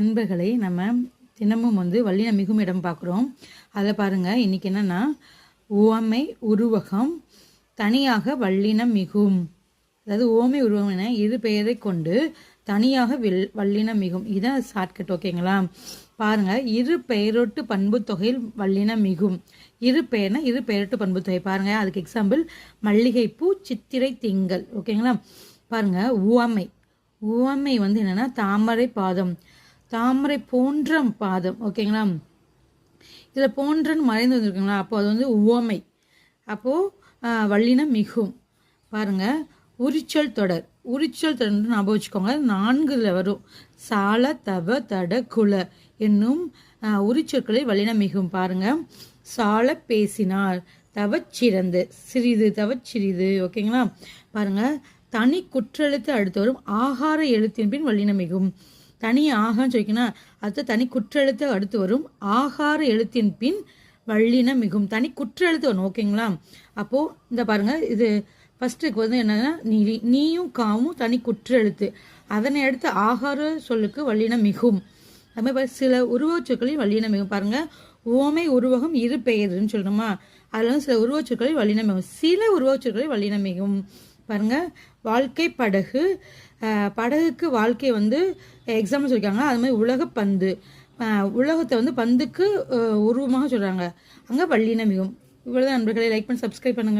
அன்புகளை நம்ம தினமும் வந்து வல்லின மிகும் இடம் பார்க்குறோம். அதை பாருங்கள் இன்றைக்கி என்னென்னா உவமை உருவகம் தனியாக வல்லினம் மிகும் அதாவது ஓமை உருவம் என இரு பெயரை கொண்டு தனியாக வில் வல்லினம் மிகும் இதான் ஷார்ட்கட் ஓகேங்களா பாருங்கள் இரு பெயரொட்டு பண்பு தொகையில் வல்லினம் மிகும் இரு பெயர்னா இரு பெயரொட்டு பண்பு தொகை. பாருங்கள் அதுக்கு எக்ஸாம்பிள் மல்லிகைப்பூ சித்திரை திங்கள் ஓகேங்களா பாருங்கள் உவமை. உவமை வந்து என்னென்னா தாமரை பாதம். தாமரை போன்ற பாதம் ஓகேங்களா? இதில் போன்றன்னு மறைந்து வந்திருக்குங்களா? அப்போ அது வந்து உவமை. அப்போது வல்லினம் மிகும். பாருங்கள் உரிச்சல் தொடர். உரிச்சல் தொடர்னு ஞாபகம் வச்சுக்கோங்க. நான்குல வரும். சால தவ தட குல என்னும் உரிச்சொற்களை வல்லினம் மிகும். பாருங்கள் சால பேசினார் தவச்சிறந்து. சிறிது தவச்சிறிது ஓகேங்களா? பாருங்கள் தனி குற்றெழுத்து அடுத்து வரும். ஆகார எழுத்தின் பின் வல்லினம் மிகும். தனி ஆகான்னு சொல்லிக்கணும் அடுத்து தனி குற்றெழுத்து அடுத்து வரும். ஆகார எழுத்தின் பின் வள்ளின மிகும். தனி குற்றெழுத்து வரும் ஓகேங்களா? அப்போது இந்த பாருங்க இது ஃபஸ்ட்டுக்கு வந்து என்னன்னா நீ நீயும் காவும் தனி குற்றெழுத்து. அதனை அடுத்து ஆகார சொல்லுக்கு வள்ளின மிகும். அதுமாதிரி பாரு, சில உருவச்சொற்களில் வள்ளின மிகும். பாருங்க ஓமை உருவகம் இரு பெயர்னு சொல்லணுமா அதில் வந்து சில உருவச்சொற்களில் வள்ளின மிகும். சில உருவச்சொற்களில் வள்ளின மிகும். பாருங்க வாழ்க்கை படகு படகுக்கு வாழ்க்கை வந்து எக்ஸாம்பிள் சொல்லியிருக்காங்க அது மாதிரி உலக பந்து. உலகத்தை வந்து பந்துக்கு உருவமாக சொல்கிறாங்க அங்கே வல்லின மிகும் இவ்வளோதான் நண்பர்களை. லைக் பண்ணி சப்ஸ்கிரைப் பண்ணுங்கள்